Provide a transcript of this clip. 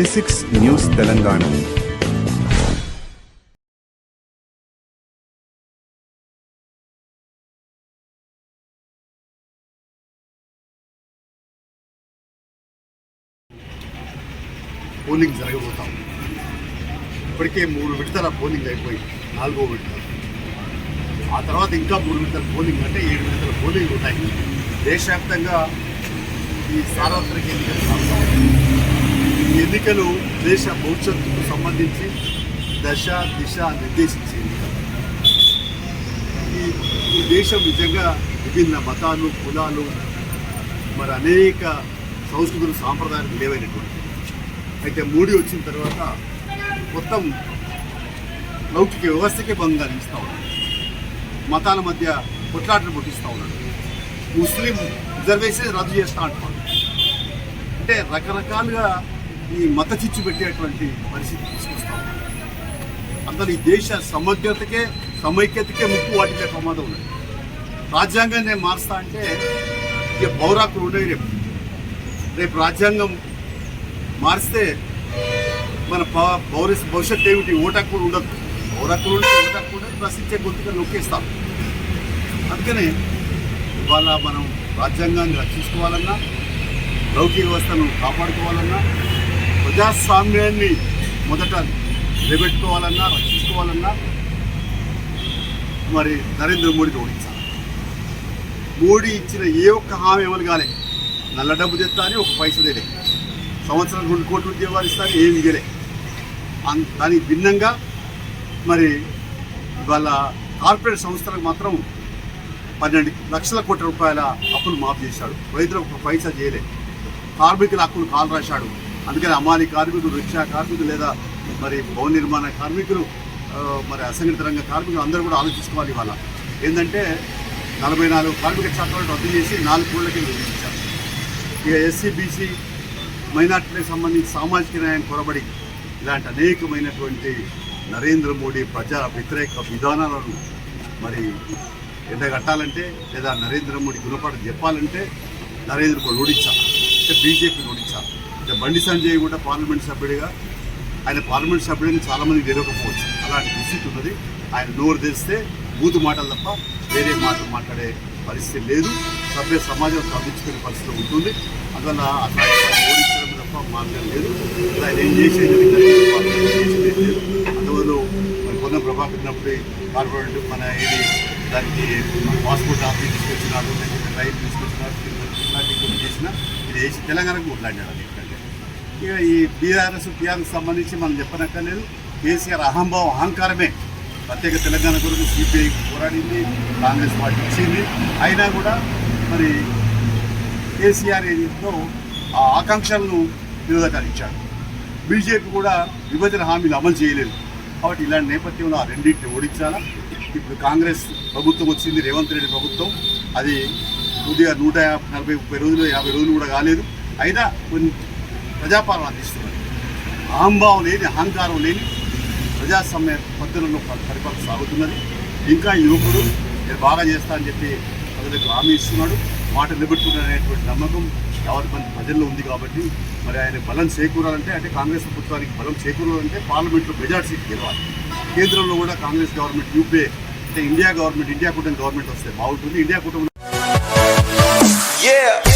జెసిక్స్ news Telangana. Polling జరగబోతాం ఇప్పటికే మూడు విడతల పోలింగ్ అయిపోయి నాలుగో విడత. ఆ తర్వాత ఇంకా మూడు విడతల పోలింగ్ అంటే ఏడు విడతల పోలింగ్ ఉన్నాయి దేశవ్యాప్తంగా ఈ సార్వత్రిక ఎన్నికలు ఈ ఎన్నికలు దేశ భవిష్యత్తుకు సంబంధించి దశ దిశ నిర్దేశించే ఈ ఈ దేశం నిజంగా విభిన్న మతాలు కులాలు మరి అనేక సంస్కృతులు సాంప్రదాయాలు లేవైనటువంటి అయితే మోడీ వచ్చిన తర్వాత మొత్తం లౌకిక వ్యవస్థకే భంగం కలిగిస్తూ ఉన్నాడు. మతాల మధ్య కొట్లాటలు పుట్టిస్తూ ఉన్నాడు. ముస్లిం రిజర్వేషన్ రద్దు చేస్తా అంటున్నాడు. అంటే రకరకాలుగా ఈ మత చిచ్చు పెట్టేటువంటి పరిస్థితి తీసుకొస్తాం. ఉన్నాడు అందులో ఈ దేశ సమగ్రతకే సమైక్యతకే ముప్పు వాటికే ప్రమాదం ఉన్నది. రాజ్యాంగం నేను మారుస్తా అంటే ఇక పౌరాకులు ఉన్నాయి రేపు. రేపు రాజ్యాంగం మారిస్తే మన పౌర భవిష్యత్తు ఏమిటి? ఓటాకులు కూడా ఉండదు. పౌరాకులు ఉంటే ఓటకు కూడా ప్రశ్నించే గొంతుగా నొక్కేస్తాం. అందుకనే ఇవాళ మనం రాజ్యాంగాన్ని రక్షించుకోవాలన్నా లౌకిక వ్యవస్థను కాపాడుకోవాలన్నా ప్రజాస్వామ్యాన్ని మొదట నిలబెట్టుకోవాలన్నా రక్షించుకోవాలన్నా మరి నరేంద్ర మోడీని ఓడించాలి మోడీ ఇచ్చిన ఏ ఒక్క హామీ అమలు కాలే. నల్ల డబ్బు తెస్తా అని ఒక పైసలు తెలే. సంవత్సరం రెండు కోట్లు ఉద్యోగాలు ఇస్తాను ఏమి ఇవ్వలే అన్- దానికి భిన్నంగా మరి వాళ్ళ కార్పొరేట్ సంస్థలకు మాత్రం పన్నెండు లక్షల కోట్ల రూపాయల అప్పులు మాఫ్ చేశాడు. రైతులకు ఒక పైసా చేయలే. కార్మికుల హక్కులు కాలు రాశాడు. అందుకని అమాలి కార్మికులు రిక్షా కార్మికులు లేదా మరి భవన నిర్మాణ కార్మికులు మరి అసంఘటిత రంగ కార్మికులు అందరూ కూడా ఆలోచించుకోవాలి ఇవాళ. ఏంటంటే నలభై నాలుగు కార్మిక చట్టాలను రద్దు చేసి నాలుగు కోళ్ళకి విధించారు. ఇక ఎస్సీ బీసీ మైనార్టీలకు సంబంధించి సామాజిక న్యాయం కొరబడి ఇలాంటి అనేకమైనటువంటి నరేంద్ర మోడీ ప్రజా వ్యతిరేక విధానాలను మరి ఎండగట్టాలంటే లేదా నరేంద్ర మోడీ గుణపాఠం చెప్పాలంటే నరేంద్ర మోడీ ఓడించాలి. అంటే బీజేపీని అంటే బండి సంజయ్ కూడా పార్లమెంట్ సభ్యుడిగా ఆయన పార్లమెంట్ సభ్యుడిని చాలామంది తెలియకపోవచ్చు. అలాంటి దుస్థితి ఉన్నది. ఆయన నోరు తెరిస్తే బూతు మాటలు తప్ప వేరే మాటలు మాట్లాడే పరిస్థితి లేదు. సభ్య సమాజం సాధించుకునే పరిస్థితి ఉంటుంది. అందువల్ల అట్లాంటి ఓడించడం తప్ప మార్గం లేదు. ఆయన ఏం చేసేది లేదు, అందువల్ల మరి పొన్న ప్రభావితున్నప్పుడు కార్పొరేట్ మన ఏది దానికి పాస్పోర్ట్ ఆఫీస్ తీసుకొచ్చినాడు లేకపోతే రైలు తీసుకొచ్చినాడు ఇలాంటి కొన్ని చేసిన ఇది వేసి తెలంగాణకు కొట్లాడినాడు అది. ఇక ఈ బీఆర్ఎస్ టీఆర్ఎస్ సంబంధించి మనం చెప్పనక్కర్లేదు. కేసీఆర్ అహంభావం అహంకారమే ప్రత్యేక తెలంగాణ కొరకు సిపిఐ పోరాడింది కాంగ్రెస్ పార్టీ ఇచ్చింది. అయినా కూడా మరి కేసీఆర్ ఏదో ఆ ఆకాంక్షలను నిరోధకరించాడు. బీజేపీ కూడా విభజన హామీలు అమలు చేయలేదు. కాబట్టి ఇలాంటి నేపథ్యంలో ఆ రెండింటిని ఓడించాలా? ఇప్పుడు కాంగ్రెస్ ప్రభుత్వం వచ్చింది రేవంత్ రెడ్డి ప్రభుత్వం. అది కొద్దిగా నూట యాభై నలభై ముప్పై రోజులు యాభై రోజులు కూడా కాలేదు. అయినా కొన్ని ప్రజాపాలన అందిస్తున్నారు అహంభావం లేని అహంకారం లేని ప్రజాస్వామ్య పద్ధతుల్లో పరిపాలన సాగుతున్నది. ఇంకా యువకుడు నేను బాగా చేస్తా అని చెప్పి ప్రజలకు హామీ ఇస్తున్నాడు. మాట నిలబెట్టుకునేటువంటి నమ్మకం ఎవరి మంది ప్రజల్లో ఉంది కాబట్టి మరి ఆయన బలం చేకూరాలంటే అంటే కాంగ్రెస్ ప్రభుత్వానికి బలం చేకూరాలంటే పార్లమెంట్లో మెజార్టీ సీట్ గెలవాలి. కేంద్రంలో కూడా కాంగ్రెస్ గవర్నమెంట్ యూపీఏ అంటే ఇండియా గవర్నమెంట్ ఇండియా కూటమి గవర్నమెంట్ వస్తే బాగుంటుంది. ఇండియా కూటమి Yeah.